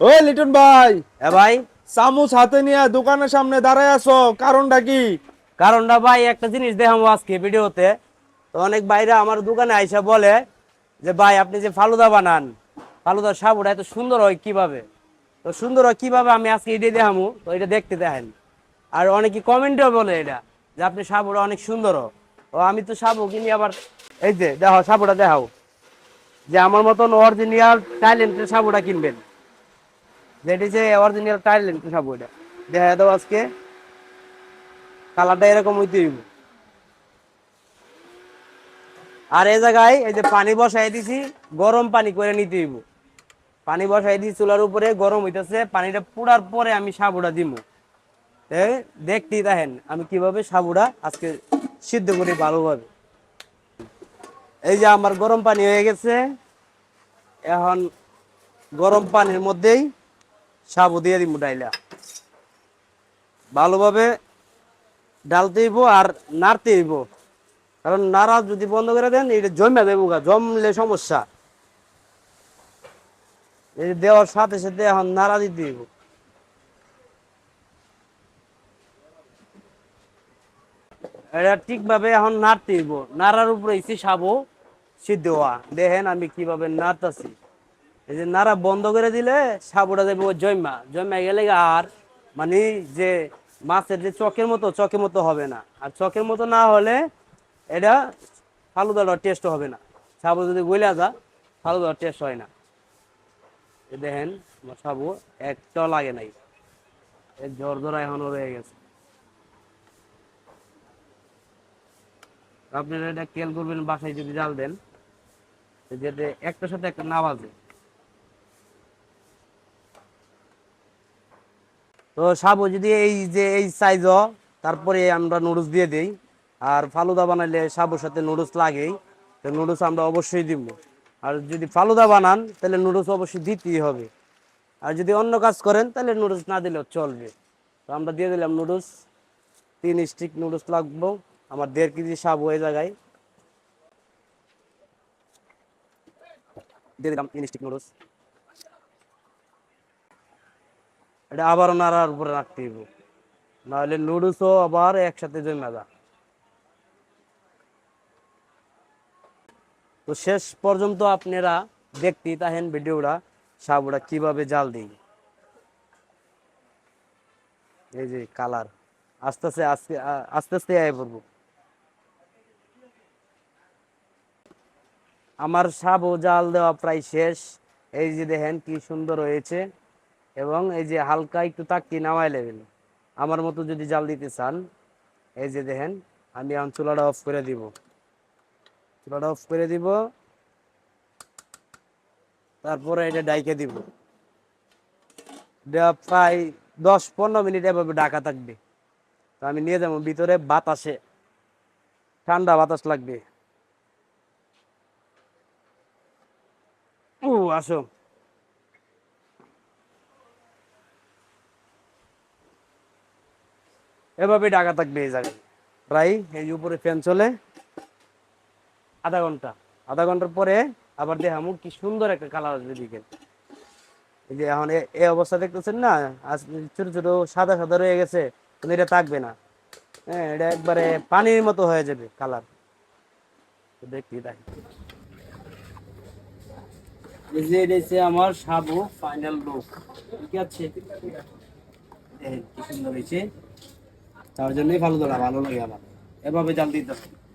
ওই লিটন ভাই। হ্যাঁ ভাই। চামচ হাতে নিয়ে দোকানের সামনে দাঁড়ায় আছো কারণটা কি? কারণটা ভাই একটা জিনিস দেখাবো আজকে ভিডিওতে। তো অনেক বাইরে আমার দোকানে আইসা বলে যে ভাই আপনি যে ফালুদা বানান ফালুদার সাবুটা এত সুন্দর হয় কীভাবে? তো সুন্দর হয় কীভাবে আমি আজকে এটা দেখামু তো এটা দেখতে দেখেন। আর অনেকে কমেন্টও বলে এটা যে আপনি সাবুটা অনেক সুন্দর। ও আমি তো সাবু কিনি আবার এই যে দেখো সাবুটা দেখাও। যে আমার মতন অরিজিনাল টাইলেন্টের সাবুটা কিনবেন। অরিজিনাল দেখা আজকে কালারটা এরকম হইতে হইব। আর এই জায়গায় এই যে পানি বসাই দিছি, গরম পানি করে নিতে হইব। পানি বসাই দিছি, চুলার উপরে গরম হইতেছে, পানিটা পুড়ার পরে আমি সাবুটা দিব। দেখতেই দেখেন আমি কীভাবে সাবুটা আজকে সিদ্ধ করি ভালোভাবে। এই যে আমার গরম পানি হয়ে গেছে। এখন গরম পানির মধ্যেই সাবু দিয়ে দিব ডাইলা। ভালোভাবে ডালতে হইব আর নাড়তে হইব। কারণ নাড়া যদি বন্ধ করে দেন, এটা জমে দেবো জমলে সমস্যা। এই দেওয়ার সাথে সাথে এখন নাড়া দিতে হইব। এটা ঠিকভাবে এখন নাড়তে হইব। নাড়ার উপরে ইসি সাবো সিদ্ধ হওয়া। দেখেন আমি কীভাবে নাড়তাছি। এই যে নাড়া বন্ধ করে দিলে সাবুটা দেবো জয়মা জয়মা গেলে আর মানে যে মাছের যে চকের মতো চকের মতো হবে না। আর চকের মতো না হলে এটা ফালুদার টেস্ট হবে না। সাবু যদি গইলা যা ফালুদার টেস্ট হয় না। দেখেন, আমার সাবু একটাও লাগে নাই। জ্বর জ্বরা এখনও রয়ে গেছে। আপনারা এটা খেয়াল করবেন, বাসায় যদি জাল দেন, যাতে একটার সাথে একটা না বাজে। তো সাবু, যদি এই যে এই সাইজ তারপরে আমরা নুডলস দিয়ে দেই, আর ফালুদা বানাইলে সাবুর সাথে নুডলস লাগেই, তো নুডলস আমরা অবশ্যই দিব। আর যদি ফালুদা বানান, তাহলে নুডলস অবশ্যই দিতেই হবে। আর যদি অন্য কাজ করেন, তাহলে নুডলস না দিলেও চলবে। তো আমরা দিয়ে দিলাম নুডলস তিন স্টিক নুডলস লাগবো, আমার দেড় কেজি সাবু এই জায়গায়। দিয়ে দিলাম তিন স্টিক নুডলস এটা আবার নাড়ার উপরে রাখতে হইব। নাহলে নুডলসও আবার একসাথে জমে যা তো শেষ পর্যন্ত আপনারা দেখতেই তাহেন ভিডিওটা, সাবুটা কীভাবে জাল দিই। এই যে কালার, আস্তে আস্তে আস্তে আস্তে আস্তে আয় পড়ব। আমার সাবু জাল দেওয়া প্রায় শেষ। এই যে দেখেন কি সুন্দর হয়েছে। এবং এই যে হালকা একটু তাকিয়ে নামাই লেবেন আমার মতো যদি জাল দিতে চান, এই যে দেখেন, আমি এখন চুলাটা অফ করে দিব। চুলাটা অফ করে দিব। তারপরে এটা ডাইকে দিব। প্রায় দশ পনেরো মিনিট এভাবে ঢাকা থাকবে। তো আমি নিয়ে যাব ভিতরে বাতাসে। ঠান্ডা বাতাস লাগবে। ও আসো। এভাবে ঢাকা থাকবে এই জায়গায়। প্রায় এই উপরে ফ্যান চলে। আধা ঘণ্টা। আধা ঘণ্টার পরে আবার দেখামু কি সুন্দর একটা কালার আসবে দিকে যে এখন এই অবস্থা দেখতেছেন না? ছোট ছোট সাদা সাদা রয়ে গেছে। কিন্তু এটা থাকবে না। হ্যাঁ এটা একবারে পানির মতো হয়ে যাবে কালার। দেখি তাই এই যে এটা আমার সাবু ফাইনাল লুক ঠিক আছে? কি সুন্দর হয়েছে। তার জন্যই ভালো ধরা ভালো লাগে আমার। এভাবে জাল দিতে হবে